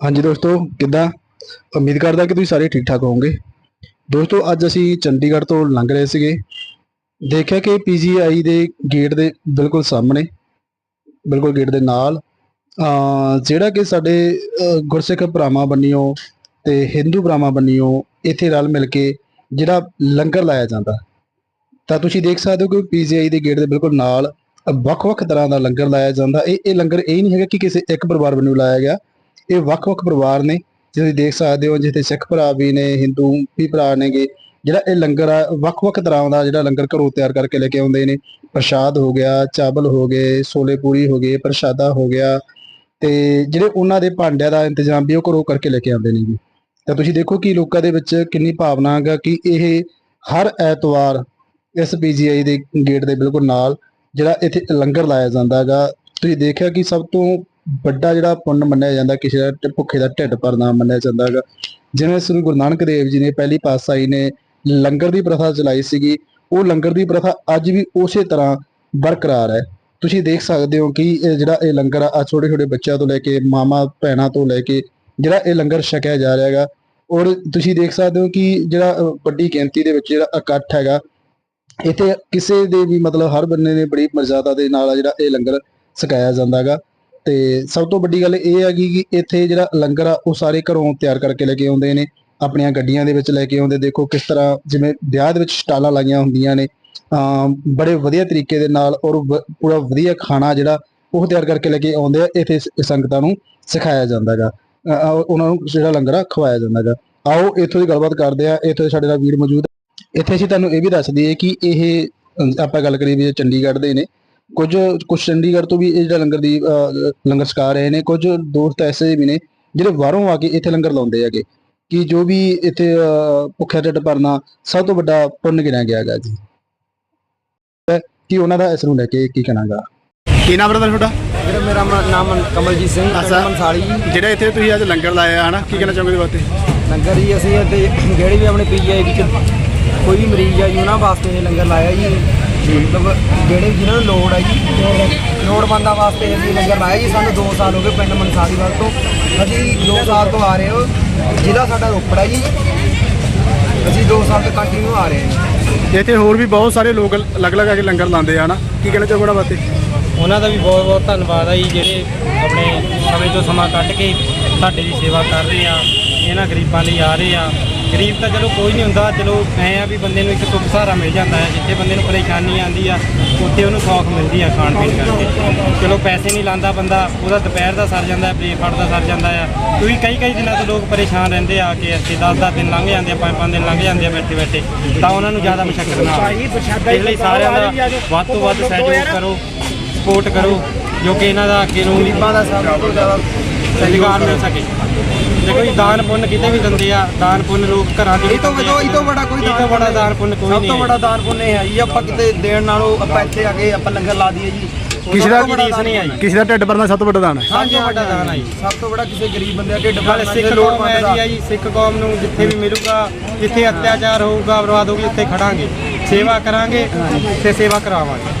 ਹਾਂਜੀ ਦੋਸਤੋ, ਕਿੱਦਾਂ? ਉਮੀਦ ਕਰਦਾ ਕਿ ਤੁਸੀਂ ਸਾਰੇ ਠੀਕ ਠਾਕ ਹੋਵੋਗੇ। ਦੋਸਤੋ, ਅੱਜ ਅਸੀਂ ਚੰਡੀਗੜ੍ਹ ਤੋਂ ਲੰਘ ਰਹੇ ਸੀਗੇ। ਦੇਖਿਆ ਕਿ ਪੀਜੀਆਈ ਦੇ ਗੇਟ ਦੇ ਬਿਲਕੁਲ ਸਾਹਮਣੇ, ਬਿਲਕੁਲ ਗੇਟ ਦੇ ਨਾਲ ਜਿਹੜਾ ਕਿ ਸਾਡੇ ਗੁਰਸਿੱਖ ਭਰਾਵਾਂ ਬੰਨਿਓ ਤੇ ਹਿੰਦੂ ਭਰਾਵਾਂ ਬੰਨਿਓ, ਇੱਥੇ ਰਲ ਮਿਲ ਕੇ ਜਿਹੜਾ ਲੰਗਰ ਲਾਇਆ ਜਾਂਦਾ। ਤਾਂ ਤੁਸੀਂ ਦੇਖ ਸਕਦੇ ਹੋ ਕਿ ਪੀਜੀਆਈ ਦੇ ਗੇਟ ਦੇ ਬਿਲਕੁਲ ਨਾਲ ਵੱਖ-ਵੱਖ ਤਰ੍ਹਾਂ ਦਾ ਲੰਗਰ ਲਾਇਆ ਜਾਂਦਾ। ਇਹ ਇਹ ਲੰਗਰ ਇਹ ਨਹੀਂ ਹੈਗਾ ਕਿ ਕਿਸੇ ਇੱਕ ਪਰਿਵਾਰ ਵੱਲੋਂ ਲਾਇਆ ਗਿਆ। ਇਹ ਵੱਖ-ਵੱਖ ਪਰਿਵਾਰ ਨੇ ਤੁਸੀਂ ਦੇਖ ਸਕਦੇ ਹੋ, ਜਿੱਥੇ ਸਿੱਖ ਭਰਾ ਵੀ ਨੇ, ਹਿੰਦੂ ਵੀ ਭਰਾ ਨੇਗੇ, ਜਿਹੜਾ ਇਹ ਲੰਗਰ ਆ, ਵੱਖ-ਵੱਖ ਤਰ੍ਹਾਂ ਦਾ ਜਿਹੜਾ ਲੰਗਰ ਘਰੋਂ ਤਿਆਰ ਕਰਕੇ ਲੈ ਕੇ ਆਉਂਦੇ ਨੇ। ਪ੍ਰਸ਼ਾਦ ਹੋ ਗਿਆ, ਚਾਵਲ ਹੋ ਗਏ, ਛੋਲੇ ਪੂਰੀ ਹੋ ਗਏ, ਪ੍ਰਸ਼ਾਦਾ ਹੋ ਗਿਆ, ਤੇ ਜਿਹੜੇ ਉਹਨਾਂ ਦੇ ਭਾਂਡਿਆਂ ਦਾ ਇੰਤਜ਼ਾਮ ਵੀ ਉਹ ਘਰੋਂ ਕਰਕੇ ਲੈ ਕੇ ਆਉਂਦੇ ਨੇ ਜੀ ਤਾਂ ਤੁਸੀਂ ਦੇਖੋ ਕਿ ਲੋਕਾਂ ਦੇ ਵਿੱਚ ਕਿੰਨੀ ਭਾਵਨਾ ਹੈਗਾ ਕਿ ਇਹ ਹਰ ਐਤਵਾਰ ਇਸ ਪੀਜੀਆਈ ਦੇ ਗੇਟ ਦੇ ਬਿਲਕੁਲ ਨਾਲ ਜਿਹੜਾ ਇੱਥੇ ਲੰਗਰ ਲਾਇਆ ਜਾਂਦਾ ਹੈਗਾ। ਤੁਸੀਂ ਦੇਖਿਆ ਕਿ ਸਭ ਤੋਂ ਵੱਡਾ ਜਿਹੜਾ ਪੁੰਨ ਮੰਨਿਆ ਜਾਂਦਾ ਕਿਸੇ ਦਾ ਢਿ- ਭੁੱਖੇ ਦਾ ਢਿੱਡ ਭਰਨਾ ਮੰਨਿਆ ਜਾਂਦਾ ਹੈਗਾ। ਜਿਵੇਂ ਸ੍ਰੀ ਗੁਰੂ ਨਾਨਕ ਦੇਵ ਜੀ ਨੇ ਪਹਿਲੀ ਪਾਤਸ਼ਾਹੀ ਨੇ ਲੰਗਰ ਦੀ ਪ੍ਰਥਾ ਚਲਾਈ ਸੀਗੀ ਉਹ ਲੰਗਰ ਦੀ ਪ੍ਰਥਾ ਅੱਜ ਵੀ ਉਸੇ ਤਰ੍ਹਾਂ ਬਰਕਰਾਰ ਹੈ। ਤੁਸੀਂ ਦੇਖ ਸਕਦੇ ਹੋ ਕਿ ਇਹ ਜਿਹੜਾ ਇਹ ਲੰਗਰ ਆ ਛੋਟੇ ਛੋਟੇ ਬੱਚਿਆਂ ਤੋਂ ਲੈ ਕੇ ਮਾਮਾ ਭੈਣਾਂ ਤੋਂ ਲੈ ਕੇ ਜਿਹੜਾ ਇਹ ਲੰਗਰ ਛਕਿਆ ਜਾ ਰਿਹਾ ਹੈਗਾ। ਔਰ ਤੁਸੀਂ ਦੇਖ ਸਕਦੇ ਹੋ ਕਿ ਜਿਹੜਾ ਅ, ਵੱਡੀ ਗਿਣਤੀ ਦੇ ਵਿੱਚ ਜਿਹੜਾ ਇਕੱਠ ਹੈਗਾ ਇੱਥੇ ਕਿਸੇ ਦੇ ਵੀ ਮਤਲਬ ਹਰ ਬੰਦੇ ਨੇ ਬੜੀ ਮਰਜ਼ਾਦਾ ਦੇ ਨਾਲ ਆ ਜਿਹੜਾ ਇਹ ਲੰਗਰ ਛਕਾਇਆ ਜਾਂਦਾ ਹੈਗਾ। ਤੇ ਸਭ ਤੋਂ ਵੱਡੀ ਗੱਲ ਇਹ ਹੈਗੀ ਕਿ ਇੱਥੇ ਜਿਹੜਾ ਲੰਗਰ ਆ, ਉਹ ਸਾਰੇ ਘਰੋਂ ਤਿਆਰ ਕਰਕੇ ਲੈ ਕੇ ਆਉਂਦੇ ਨੇ, ਆਪਣੀਆਂ ਗੱਡੀਆਂ ਦੇ ਵਿੱਚ ਲੈ ਕੇ ਆਉਂਦੇ। ਦੇਖੋ ਕਿਸ ਤਰ੍ਹਾਂ ਜਿਵੇਂ ਵਿਆਹ ਦੇ ਵਿੱਚ ਸਟਾਲਾਂ ਲਾਈਆਂ ਹੁੰਦੀਆਂ ਨੇ ਅਮ ਬੜੇ ਵਧੀਆ ਤਰੀਕੇ ਦੇ ਨਾਲ ਔਰ ਵ- ਪੂਰਾ ਵਧੀਆ ਖਾਣਾ ਜਿਹੜਾ ਉਹ ਤਿਆਰ ਕਰਕੇ ਲੈ ਕੇ ਆਉਂਦੇ ਆ, ਇੱਥੇ ਸੰਗਤਾਂ ਨੂੰ ਸਿਖਾਇਆ ਜਾਂਦਾ ਹੈਗਾ ਉਹਨਾਂ ਨੂੰ ਜਿਹੜਾ ਲੰਗਰ ਆ, ਖਵਾਇਆ ਜਾਂਦਾ ਹੈਗਾ ਆਓ ਇੱਥੋਂ ਦੀ ਗੱਲਬਾਤ ਕਰਦੇ ਆ, ਇੱਥੇ ਸਾਡੇ ਨਾਲ ਵੀਰ ਮੌਜੂਦ ਇੱਥੇ ਅਸੀਂ ਤੁਹਾਨੂੰ ਇਹ ਵੀ ਦੱਸ ਦਈਏ ਕਿ ਇਹ ਆਪਾਂ ਗੱਲ ਕਰੀਏ ਵੀ ਚੰਡੀਗੜ੍ਹ ਦੇ ਨੇ। ਕੁਝ ਕੁਝ ਚੰਡੀਗੜ੍ਹ ਤੋਂ ਵੀ ਇਹ ਜਿਹੜਾ ਲੰਗਰ ਦੀ ਲੰਗਰ ਛਕਾ ਰਹੇ ਨੇ ਕੁਝ ਦੋਸਤ ਐਸੇ ਵੀ ਨੇ ਜਿਹੜੇ ਬਾਹਰੋਂ ਆ ਕੇ ਇੱਥੇ ਲੰਗਰ ਲਾਉਂਦੇ ਹੈਗੇ ਕਿ ਜੋ ਵੀ ਇੱਥੇ ਭੁੱਖਿਆ ਢਿੱਡ ਭਰਨਾ ਸਭ ਤੋਂ ਵੱਡਾ ਪੁੰਨ ਗਿਣਿਆ ਗਿਆ ਹੈਗਾ ਜੀ। ਕਿ ਉਹਨਾਂ ਦਾ ਇਸ ਨੂੰ ਲੈ ਕੇ ਕੀ ਕਹਿਣਾਗਾ? ਕੀ ਨਾਮ ਬਰਦਰ ਤੁਹਾਡਾ? ਮੇਰਾ ਨਾਮ ਕਮਲਜੀਤ ਸਿੰਘ। ਮਨਸਾਲੀ ਜੀ। ਜਿਹੜਾ ਇੱਥੇ ਤੁਸੀਂ ਅੱਜ ਲੰਗਰ ਲਾਇਆ ਹਨਾ ਕੀ ਕਹਿਣਾ ਚਾਹੋਗੇ ਇਹਦੇ ਵਾਸਤੇ? ਲੰਗਰ ਜੀ ਅਸੀਂ ਇੱਥੇ ਜਿਹੜੇ ਵੀ ਆਪਣੇ ਪੀਜੀਆਈ ਵਿੱਚ ਕੋਈ ਵੀ ਮਰੀਜ਼ ਆ ਜੀ ਉਹਨਾਂ ਵਾਸਤੇ ਲੰਗਰ ਲਾਇਆ ਜੀ। ਮਤਲਬ ਜਿਹੜੇ ਜਿਹਨਾਂ ਨੂੰ ਲੋੜ ਹੈ ਜੀ ਲੋੜਵੰਦਾਂ ਵਾਸਤੇ ਅਸੀਂ ਲੰਗਰ ਲਾਇਆ ਜੀ। ਸਾਨੂੰ 2 ਸਾਲ ਹੋ ਗਏ ਪਿੰਡ ਮਨਸਾਲੀ ਵੱਲ ਤੋਂ ਅਸੀਂ 2 ਸਾਲ ਤੋਂ ਆ ਰਹੇ ਹਾਂ। ਜ਼ਿਲ੍ਹਾ ਸਾਡਾ ਰੋਪੜ ਹੈ ਜੀ। ਅਸੀਂ 2 ਸਾਲ ਤੋਂ ਕੰਟੀਨਿਊ ਆ ਰਹੇ ਹਾਂ। ਇੱਥੇ ਹੋਰ ਵੀ ਬਹੁਤ ਸਾਰੇ ਲੋਕ ਅਲੱਗ-ਅਲੱਗ ਆ ਕੇ ਲੰਗਰ ਲਾਉਂਦੇ ਆ ਹਨਾ? ਕੀ ਕਹਿਣਾ ਚਾਹੋਗੇ ਉਹਨਾਂ ਵਾਸਤੇ ਉਹਨਾਂ ਦਾ ਵੀ ਬਹੁਤ ਬਹੁਤ ਧੰਨਵਾਦ ਆ ਜੀ ਜਿਹੜੇ ਆਪਣੇ ਸਮੇਂ ਤੋਂ ਸਮਾਂ ਕੱਢ ਕੇ ਸਾਡੇ ਦੀ ਸੇਵਾ ਕਰ ਰਹੇ ਆ ਇਹਨਾਂ ਗਰੀਬਾਂ ਲਈ ਆ ਰਹੇ ਆ। ਗਰੀਬ ਤਾਂ ਚਲੋ ਕੋਈ ਨਹੀਂ ਹੁੰਦਾ ਚਲੋ ਐ ਆ ਵੀ ਬੰਦੇ ਨੂੰ ਇੱਕ ਸੁੱਖ ਸਹਾਰਾ ਮਿਲ ਜਾਂਦਾ ਹੈ ਜਿੱਥੇ ਬੰਦੇ ਨੂੰ ਪਰੇਸ਼ਾਨੀ ਆਉਂਦੀ ਆ ਉੱਥੇ ਉਹਨੂੰ ਸੌਖ ਮਿਲਦੀ ਆ ਖਾਣ ਪੀਣ ਕਰਕੇ। ਚਲੋ ਪੈਸੇ ਨਹੀਂ ਲਾਂਦਾ ਬੰਦਾ ਉਹਦਾ ਦੁਪਹਿਰ ਦਾ ਸਰ ਜਾਂਦਾ ਬ੍ਰੇਕਫਾਸਟ ਦਾ ਸਰ ਜਾਂਦਾ ਆ। ਕਿਉਂਕਿ ਕਈ ਕਈ ਦਿਨਾਂ ਤੋਂ ਲੋਕ ਪਰੇਸ਼ਾਨ ਰਹਿੰਦੇ ਆ ਕਿ ਇੱਥੇ 10-10 ਦਿਨ ਲੰਘ ਜਾਂਦੇ ਆ 5-5 ਦਿਨ ਲੰਘ ਜਾਂਦੇ ਆ ਬੈਠੇ ਬੈਠੇ ਤਾਂ ਉਹਨਾਂ ਨੂੰ ਜ਼ਿਆਦਾ ਮੁਸ਼ਕਲ ਨਾ ਆਵੇ ਇਸ ਲਈ ਸਾਰਿਆਂ ਦਾ ਵੱਧ ਤੋਂ ਵੱਧ ਸਹਿਯੋਗ ਕਰੋ ਸਪੋਰਟ ਕਰੋ ਜੋ ਕਿ ਇਹਨਾਂ ਦਾ ਅੱਗੇ ਨੂੰ ਗਰੀਬਾਂ ਦਾ ਸਭ ਤੋਂ ਜ਼ਿਆਦਾ ਰੁਜ਼ਗਾਰ ਮਿਲ ਸਕੇ। ਦੇਖੋ ਜੀ ਦਾਨ ਪੁੰਨ ਕਿਤੇ ਵੀ ਦਿੰਦੇ ਆ ਦਾਨ ਪੁੰਨ ਲੋਕ ਘਰਾਂ ਦੇ ਇਹ ਤੋਂ ਵੱਡਾ ਇਹ ਤੋਂ ਵੱਡਾ ਕੋਈ ਇਹ ਤੋਂ ਵੱਡਾ ਦਾਨ ਪੁੰਨ ਕੋਈ ਸਭ ਨਹੀਂ ਤੋਂ ਹੈ। ਵੱਡਾ ਦਾਨ ਪੁੰਨ ਇਹ ਹੈ ਜੀ ਆਪਾਂ ਕਿਤੇ ਦੇਣ ਨਾਲੋਂ ਆਪਾਂ ਇੱਥੇ ਆ ਕੇ ਆਪਾਂ ਲੰਗਰ ਲਾ ਦਈਏ ਜੀ। ਕਿਸੇ ਦਾ ਸਭ ਤੋਂ ਰੀਸ ਨਹੀਂ ਆਈ ਕਿਸੇ ਦਾ ਢਿੱਡ ਭਰਨਾ ਸਭ ਤੋਂ ਵੱਡਾ ਦਾਨ ਹੈ। ਸਭ ਤੋਂ ਵੱਡਾ ਦਾਨ ਆ ਜੀ। ਸਭ ਤੋਂ ਵੱਡਾ ਕਿਸੇ ਗਰੀਬ ਬੰਦੇ ਅੱਗੇ ਨਾਲੇ ਡੱਬਾ ਸਿੱਖ ਕੌਮ ਹੈ ਜੀ ਆ ਜੀ ਸਿੱਖ ਕੌਮ ਨੂੰ ਜਿੱਥੇ ਵੀ ਮਿਲੂਗਾ ਜਿੱਥੇ ਅਤਿਆਚਾਰ ਹੋਊਗਾ ਬਰਬਾਦ ਹੋਊਗੀ ਉੱਥੇ ਖੜਾਂਗੇ। ਸੇਵਾ ਕਰਾਂਗੇ ਤੇ ਸੇਵਾ ਕਰਾਵਾਂਗੇ।